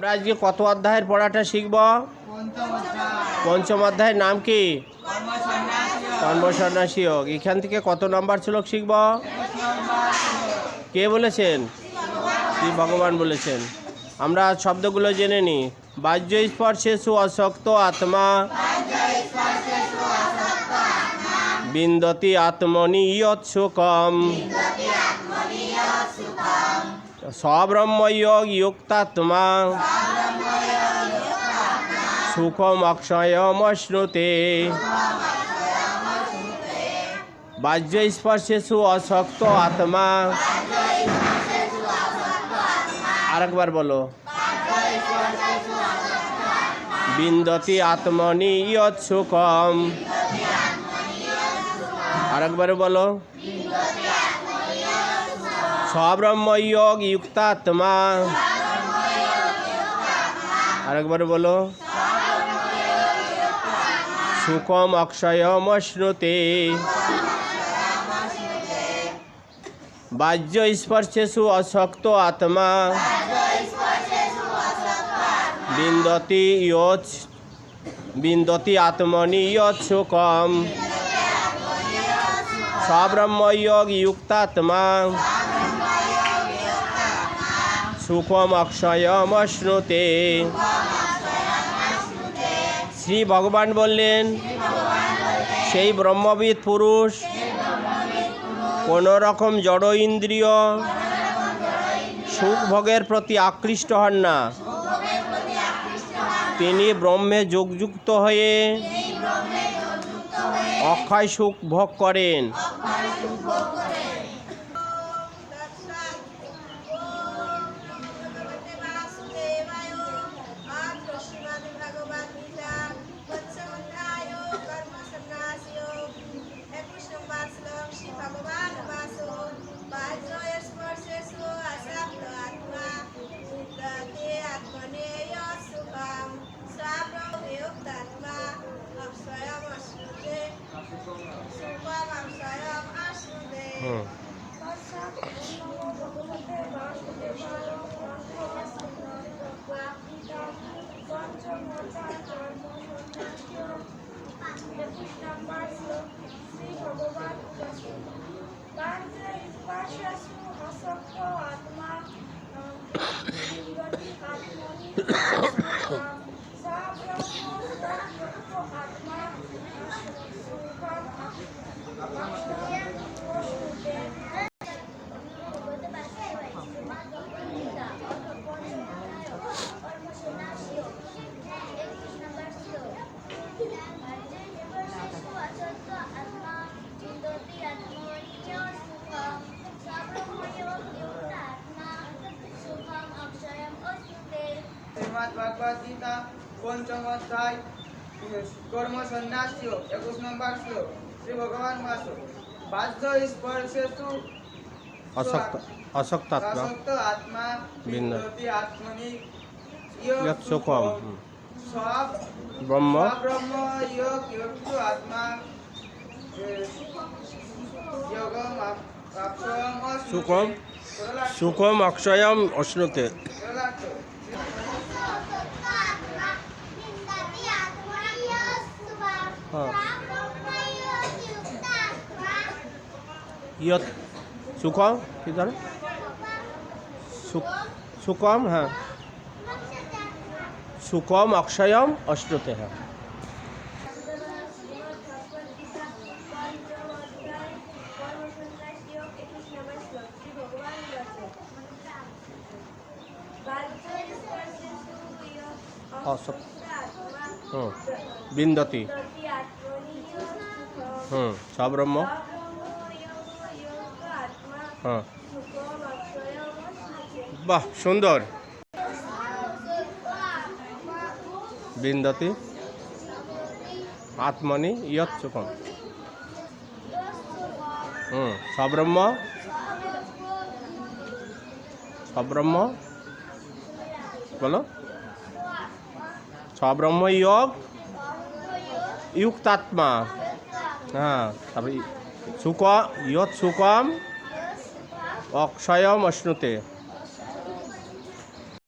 আমরা আজকে কত অধ্যায়ের পড়াটা শিখব? পঞ্চম অধ্যায়ের নাম কি? কর্মসন্ন্যাসী যোগ এখান থেকে কত নম্বর শ্লোক শিখব? কে বলেছেন? শ্রী ভগবান বলেছেন। আমরা শব্দগুলো জেনে নিই বাহ্য স্পর্শে সু অশক্ত আত্মা। বিন্দতি আত্মনি ইয়ৎসুকম সব্রহ্ময়োগ যুক্তাত্মা সুখম অক্ষয়মশ্নুতে বাহ্য স্পর্শে সু অশক্ত আত্মা। আরেকবার বলো। বিন্দতি আত্মনি ইয়ৎসুকম আরেকবার বলো। সব্রহ্ময়োগ যুক্তাত্মা আরেকবার বলো। সুখম অক্ষয়মশ্নুতে বাহ্য স্পর্শেষু অশক্ত আত্মা। বিন্দতি ইয়ৎ বিন্দতি আত্মনি সুখম। সব্রহ্ময়োগ যুক্তাত্মা সুখম অক্ষয়মশ্নুতে শ্রী ভগবান বললেন, সেই ব্রহ্মবিদ পুরুষ কোনো রকম জড় ইন্দ্রিয় সুখ ভোগের প্রতি আকৃষ্ট হন না। তিনি ব্রহ্মে যোগযুক্ত হয়ে অক্ষয় সুখ ভোগ করেন। হুম শ্রীমদ ভগবদ গীতা পঞ্চম অধ্যায় কর্ম সন্ন্যাসীয় একুশ নম্বর শ্লোক শ্রী ভগবান বাস বাহ্য স্পর্শেষু অশক্ত অশক্ত আত্মা আসক্ত আত্মা ভিন্ন। বিন্দতি আত্মনি ইয়ৎ সুখম হুম। সব ব্রহ্ম ব্রহ্ম যোগ যোগু আত্মা এ, যোগম আপ- আপসম অশ্নুতে। সুখম সরলার্থ। সুখম অক্ষয়ম অশ্নুতে সরলার্থ। হ্যাঁ ইয়ত সুখম কি ধরে সুখম হ্যাঁ। সুখম অক্ষয়ম অশ্নুতে হ্যাঁ বিন্দতি। হুম। সব্রহ্ম হ্যাঁ বাহ সুন্দর। বিন্দতি। আত্মনি ইয়ৎ সুখম হুম সব্রহ্ম সব্রহ্ম বলো। সব্রহ্ম যোগ ইউক্তাত্মা হ্যাঁ তারপরে সুক ইয়ৎ সুকম অক্ষয়ম অশ্নুতে।